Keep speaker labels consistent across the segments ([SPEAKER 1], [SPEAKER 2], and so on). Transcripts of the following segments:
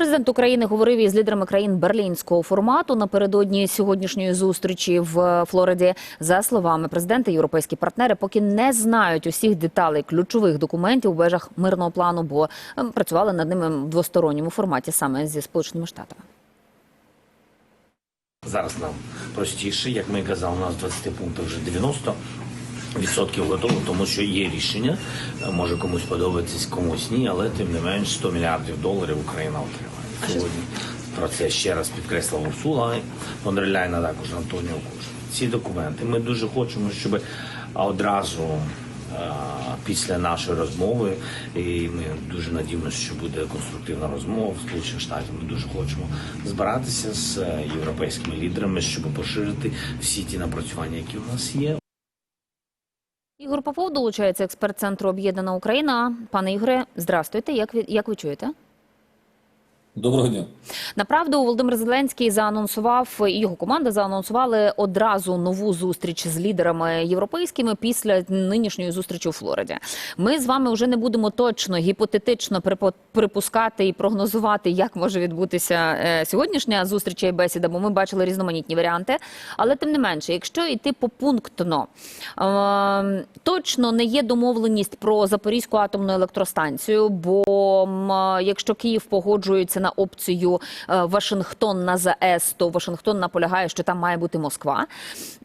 [SPEAKER 1] Президент України говорив із лідерами країн берлінського формату напередодні сьогоднішньої зустрічі в Флориді. За словами президента, європейські партнери поки не знають усіх деталей ключових документів у межах мирного плану, бо ем, працювали над ними в двосторонньому форматі саме зі сполученими штатами.
[SPEAKER 2] Зараз нам простіше, як ми казали, у нас 20 пунктів вже 90 відсотків готово, тому що є рішення. Може комусь подобатись, комусь ні, але тим не менш 100 мільярдів доларів Україна отримає сьогодні. Про це ще раз підкреслила Урсула фон дер також Антоніо Куш. Ці документи ми дуже хочемо, щоб одразу е, після нашої розмови, і ми дуже надіємося, що буде конструктивна розмова в Сполучених Штатів. Ми дуже хочемо збиратися з е, європейськими лідерами, щоб поширити всі ті напрацювання, які у нас є.
[SPEAKER 1] Ігор Попов долучається експерт центру Об'єднана Україна. Пане Ігоре, здрастуйте. Як ви як ви чуєте?
[SPEAKER 3] Доброго дня.
[SPEAKER 1] Направду Володимир Зеленський заанонсував і його команда заанонсували одразу нову зустріч з лідерами європейськими після нинішньої зустрічі у Флориді. Ми з вами вже не будемо точно гіпотетично припускати і прогнозувати, як може відбутися е, сьогоднішня зустріч і бесіда, бо ми бачили різноманітні варіанти. Але тим не менше, якщо йти попунктно, е, точно не є домовленість про Запорізьку атомну електростанцію, бо е, якщо Київ погоджується на опцію Вашингтон на ЗАЕС, то Вашингтон наполягає, що там має бути Москва.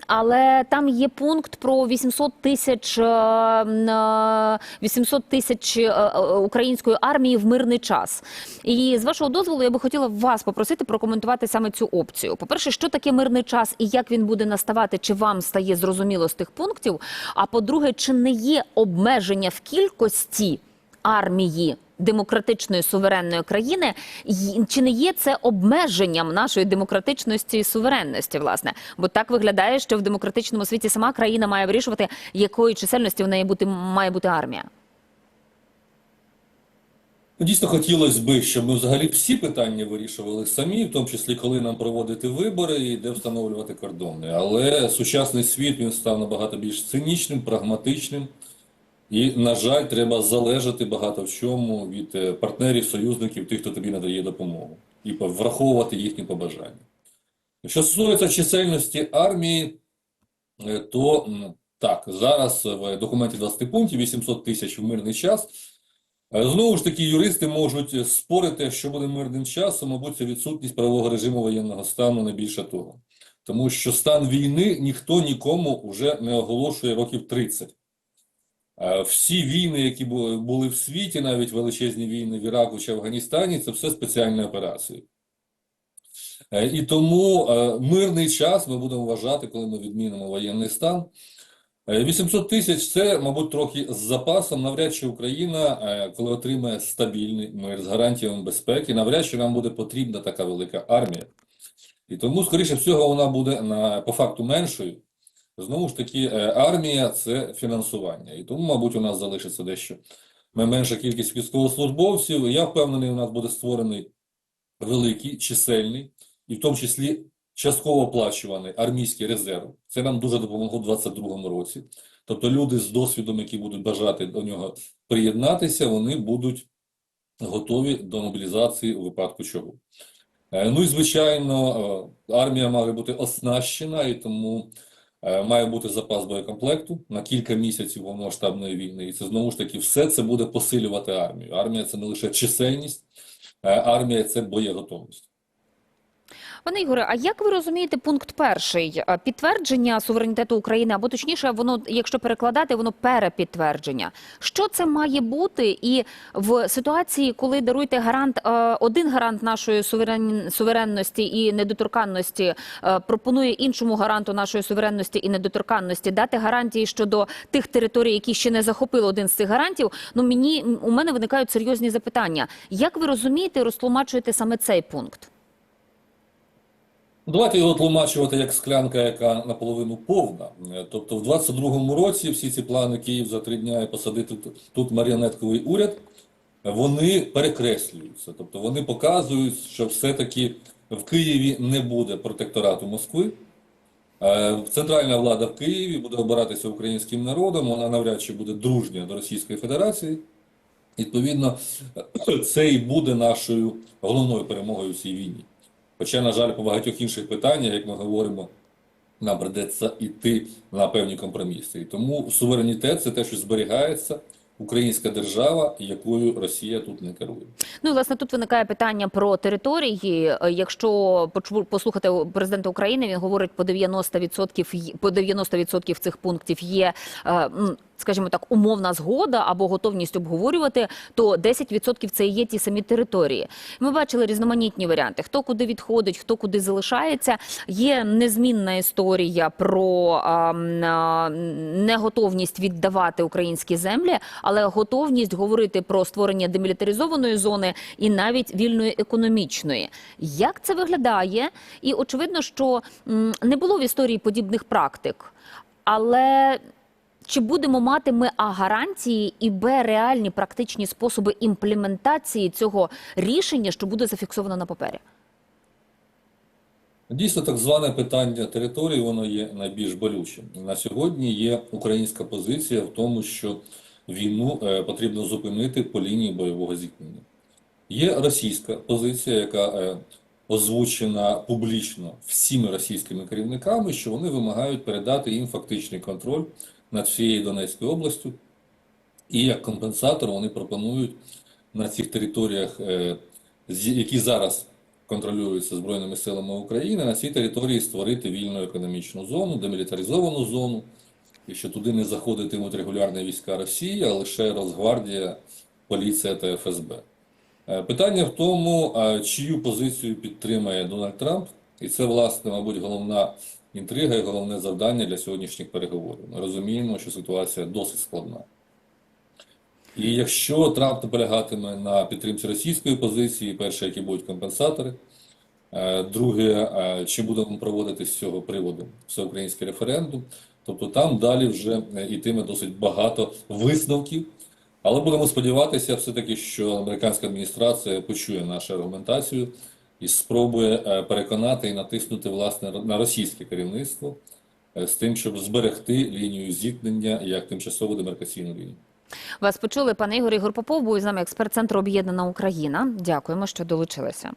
[SPEAKER 1] Але там є пункт про 800 тисяч е, м, е, 800 тисяч е, е, української армії в мирний час. І з вашого дозволу я би хотіла вас попросити прокоментувати саме цю опцію. По-перше, що таке мирний час і як він буде наставати, чи вам стає зрозуміло з тих пунктів? А по-друге, чи не є обмеження в кількості армії демократичної суверенної країни, чи не є це обмеженням нашої демократичності і суверенності, власне? Бо так виглядає, що в демократичному світі сама країна має вирішувати, якої чисельності в неї бути має бути армія.
[SPEAKER 3] Ну, Дійсно, хотілося б, щоб ми взагалі всі питання вирішували самі, в тому числі коли нам проводити вибори і де встановлювати кордони. Але сучасний світ він став набагато більш цинічним, прагматичним. І, на жаль, треба залежати багато в чому від е, партнерів, союзників, тих, хто тобі надає допомогу, і враховувати їхні побажання. Що стосується чисельності армії, е, то так, зараз в документі 20 пунктів 800 тисяч в мирний час. Е, Знову ж таки, юристи можуть спорити, що буде мирним часом, мабуть, це відсутність правового режиму воєнного стану, не більше того. Тому що стан війни ніхто нікому вже не оголошує років 30. Е, Всі війни, які бу- були в світі, навіть величезні війни в Іраку чи Афганістані, це все спеціальні операції. Е, І тому е, мирний час ми будемо вважати, коли ми відмінимо воєнний стан. Е, 800 тисяч це, мабуть, трохи з запасом. Навряд чи Україна, коли отримає стабільний мир з гарантіями безпеки, навряд чи нам буде потрібна така велика армія. І тому, скоріше всього, вона буде на, по факту меншою. Знову ж таки, е, армія це фінансування. І тому, мабуть, у нас залишиться дещо менша кількість військовослужбовців. Я впевнений, у нас буде створений великий, чисельний, і в тому числі частково оплачуваний армійський резерв. Це нам дуже допомогло у 2022 році. Тобто люди з досвідом, які будуть бажати до нього приєднатися, вони будуть готові до мобілізації у випадку чого. Е, Ну і звичайно, е, армія має бути оснащена, і тому має бути запас боєкомплекту на кілька місяців повномасштабної війни. І це знову ж таки все це буде посилювати армію. Армія це не лише чисельність, е, армія це боєготовність.
[SPEAKER 1] Пане Ігоре, а як ви розумієте пункт перший підтвердження суверенітету України, або точніше, воно, якщо перекладати, воно перепідтвердження. Що це має бути? І в ситуації, коли даруйте гарант, один гарант нашої суверен... суверенності і недоторканності пропонує іншому гаранту нашої суверенності і недоторканності дати гарантії щодо тих територій, які ще не захопили один з цих гарантів. Ну мені у мене виникають серйозні запитання. Як ви розумієте, розтлумачуєте саме цей пункт?
[SPEAKER 3] Давайте його тлумачувати як склянка, яка наполовину повна. Тобто, в 22-му році всі ці плани Київ за три дня посадити тут- маріонетковий уряд, вони перекреслюються. Тобто вони показують, що все-таки в Києві не буде протекторату Москви. Е, Центральна влада в Києві буде обиратися українським народом, вона навряд чи буде дружня до Російської Федерації. Відповідно, це і буде нашою головною перемогою в цій війні. Хоча, на жаль, по багатьох інших питаннях, як ми говоримо, нам придеться йти на певні компроміси. І тому суверенітет це те, що зберігається, українська держава, якою Росія тут не керує.
[SPEAKER 1] Ну власне тут виникає питання про території. Е, Якщо послухати президента України, він говорить по 90% по 90% цих пунктів є. Скажімо так, умовна згода або готовність обговорювати, то 10% це є ті самі території. Ми бачили різноманітні варіанти: хто куди відходить, хто куди залишається. Є незмінна історія про неготовність віддавати українські землі, але готовність говорити про створення демілітаризованої зони і навіть вільної економічної. Як це виглядає? І очевидно, що не було в історії подібних практик, але. Чи будемо мати ми а гарантії і б реальні практичні способи імплементації цього рішення, що буде зафіксовано на папері?
[SPEAKER 3] Дійсно, так зване питання території, воно є найбільш болючим. На сьогодні є українська позиція в тому, що війну е, потрібно зупинити по лінії бойового зіткнення. Є російська позиція, яка е, озвучена публічно всіми російськими керівниками, що вони вимагають передати їм фактичний контроль над всією Донецькою областю. І як компенсатор вони пропонують на цих територіях, е, які зараз контролюються Збройними силами України, на цій території створити вільну економічну зону, демілітаризовану зону, і що туди не заходитимуть регулярні війська Росії, а лише Росгвардія, поліція та ФСБ. Е, Питання в тому, чию позицію підтримає Дональд Трамп, і це, власне, мабуть, головна інтрига і головне завдання для сьогоднішніх переговорів. Ми розуміємо, що ситуація досить складна. І якщо Трамп наполягатиме на підтримці російської позиції, перше, які будуть компенсатори, е, друге, е, чи будемо проводити з цього приводу всеукраїнський референдум, тобто там далі вже е, йтиме досить багато висновків. Але будемо сподіватися все-таки, що американська адміністрація почує нашу аргументацію і спробує е, переконати і натиснути власне на російське керівництво е, з тим, щоб зберегти лінію зіткнення як тимчасову демаркаційну лінію.
[SPEAKER 1] Вас почули, пане Ігор Ігор Попов, був з нами експерт центру Об'єднана Україна. Дякуємо, що долучилися.